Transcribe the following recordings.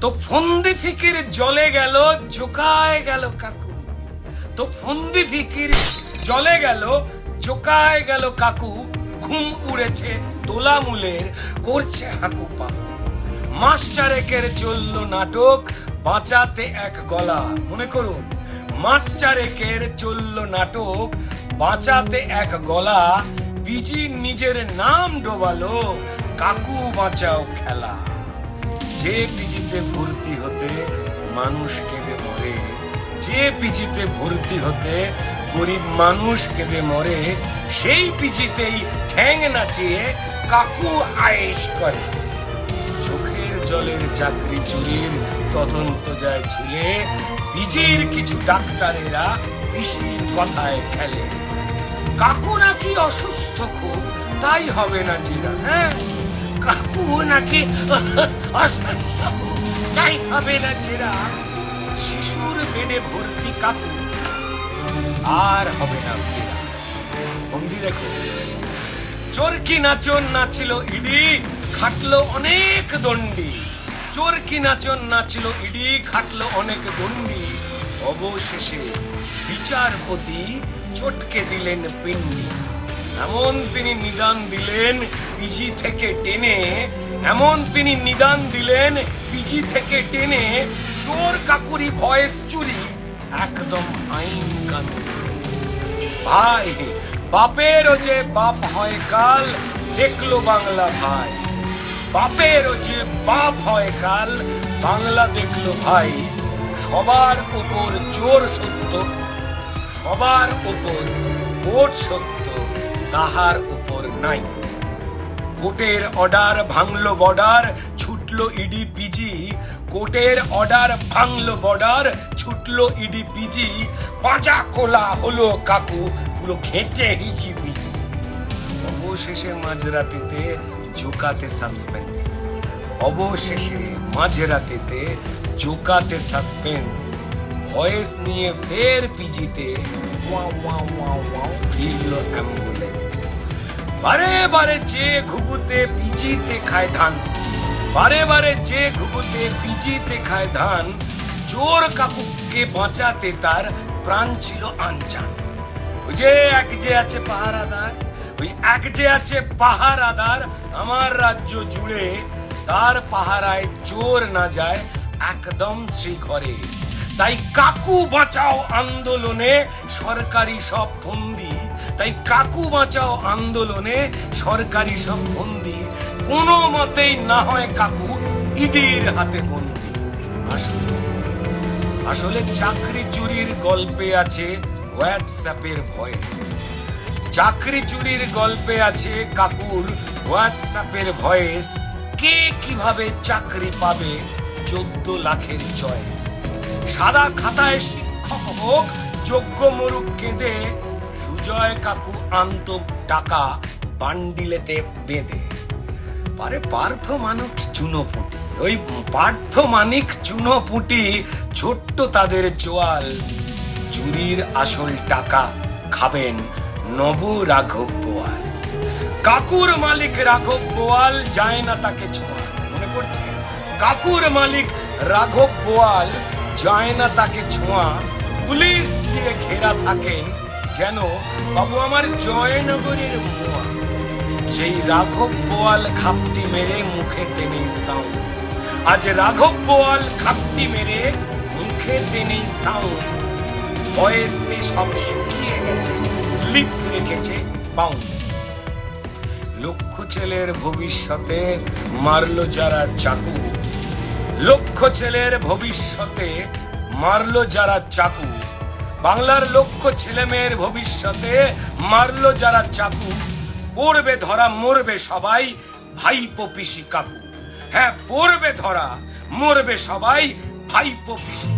তো ফন্দি ফিকির জলে গেল জোকায় গেল কাকু। তো ফন্দি ফিকির জলে গেল জোকায় গেল কাকু। ঘুম উড়েছে তোলামুলের করছে হাকু পাকু। মাস চারেকের চলল নাটক, বাঁচাতে এক গলা। মনে করুন, মাস চারেকের চলল নাটক, বাঁচাতে এক গলা। বিজি নিজের নাম ডোবালো, কাকু বাঁচাও খেলা। যে পিজিতে ভর্তি হতে মানুষ কেঁদে মরে, যে পিজিতে ভর্তি হতে গরিব মানুষ কেঁদে মরে, সেই পিজিতেই ঠ্যাং নাচিয়ে কাকু আয়েশ করে। চোখের জলের চাকরি চুরির তদন্ত যায় ঝুলে পিজির কিছু ডাক্তারেরা পিসির কথায় খেলে কাকু নাকি অসুস্থ খুব, তাই হবে না জিরা হ্যাঁ? কাকু নাকি অসুস্থ। তাই হবে না জেরা। শিশুর বেডে ভর্তি কাকু। আর হবে না ফেরা। বন্দি দেখো। চোরকি নাচন নাচছিল ইডি, খাটলো অনেক দণ্ডি। চোরকি নাচন নাচছিল ইডি, খাটলো অনেক দণ্ডি। অবশেষে বিচারপতি চটকে দিলেন পিন্ডি। এমন তিনি নিদান দিলেন, পিজি থেকে টেনে, এমন তিনি নিদান দিলেন, পিজি থেকে টেনে, চোর কাকুরি ভয়েস চুরি, একদম আইন কানুন ভাই, বাপেরও যে বাপ হয় কাল, দেখল বাংলা ভাই। বাপেরও যে বাপ হয় কাল, বাংলা দেখল ভাই। সবার উপর চোর সত্য, সবার উপর কোট সত্য। তাহার উপর নাই। কোর্টের অর্ডার ভাঙলো বর্ডার, ছুটলো ইডি পিজি। কোর্টের অর্ডার ভাঙলো বর্ডার, ছুটলো ইডি পিজি। পাঁচা কোলা হলো কাকু, পুরো ঘেঁটে হিচি পিজি অবশেষে মাঝরাতিতে জোকাতে সাসপেন্স। অবশেষে মাঝরাতিতে জোকাতে সাসপেন্স। ভয়েস নিয়ে ফের পিজিতে বারে বারে যে ঘুঘুতে পিজিতে খায় ধান বারে বারে যে ঘুঘুতে পিজিতে খায় ধান চোর কাকুকে বাঁচাতে তার প্রাণ ছিল আনচান ওই যে এক যে আছে পাহারাদার ওই এক যে আছে পাহারাদার আমার রাজ্য জুড়ে তার পাহারায় চোর না যায় একদম শ্রীঘরে তাই কাকু বাঁচাও আন্দোলনে সরকারি সব বন্দি। তাই কাকু বাঁচাও আন্দোলনে সরকারি সব বন্দি। কোনো মতেই না হয় কাকু ইডির হাতে বন্দি। আসলে আসলে চাকরি চুরির গল্পে আছে হোয়াটসঅ্যাপের ভয়েস। চাকরি চুরির গল্পে আছে কাকুর হোয়াটসঅ্যাপের ভয়েস। কে কীভাবে চাকরি পাবে চোদ্দ লাখের চয়েস? সাদা খাতায় শিক্ষক হোক, যোগ্য মরুক কেঁদে, সুজয় কাকু আন্ত টাকা বান্ডিলেতে বেঁধে। পারে পার্থ মানিক চুনোপুটি, ওই পার্থ মানিক চুনোপুটি ছোট্ট তাদের চোয়াল চুরির আসল টাকা খাবেন নব রাঘব বোয়াল। কাকুর মালিক রাঘব বোয়াল যায় না তাকে ছোঁয়া। মনে পড়ছে? কাকুর মালিক রাঘব বোয়াল যায় না তাকে ছোঁয়া, পুলিশ দিয়ে ঘেরা থাকেন যেন বাবু আমার জয়নগরের মোয়া। সেই রাঘব বোয়াল খাপটি মেরে মুখে টেনে সাউন্ড। আজ রাঘব বোয়াল খাপটি মেরে মুখে টেনে সাউন্ড। ভয়েসতে সব শুকিয়ে গেছে, লিপস রেখেছে বাউন্ড। লক্ষ ছেলের ভবিষ্যতে মারলো যারা চাকু। লক্ষ ছেলের ভবিষ্যতে মারলো যারা চাকু। বাংলার লক্ষ ছেলে মেয়ের ভবিষ্যতে মারলো যারা চাকু। পড়বে ধরা, মরবে সবাই ভাইপো পিসি কাকু। হ্যাঁ পড়বে ধরা, মরবে সবাই ভাইপো পিসি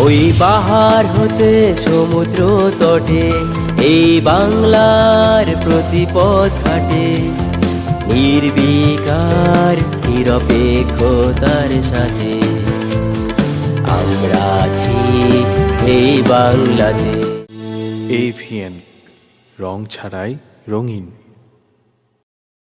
ওই পাহাড় হতে সমুদ্র তটে এই বাংলার প্রতিপদ ঘাটে, নির্বিকার, নিরপেক্ষতার সাথে। আমরা আছি এই বাংলাতে। এভিএন রং ছাড়াই রঙিন।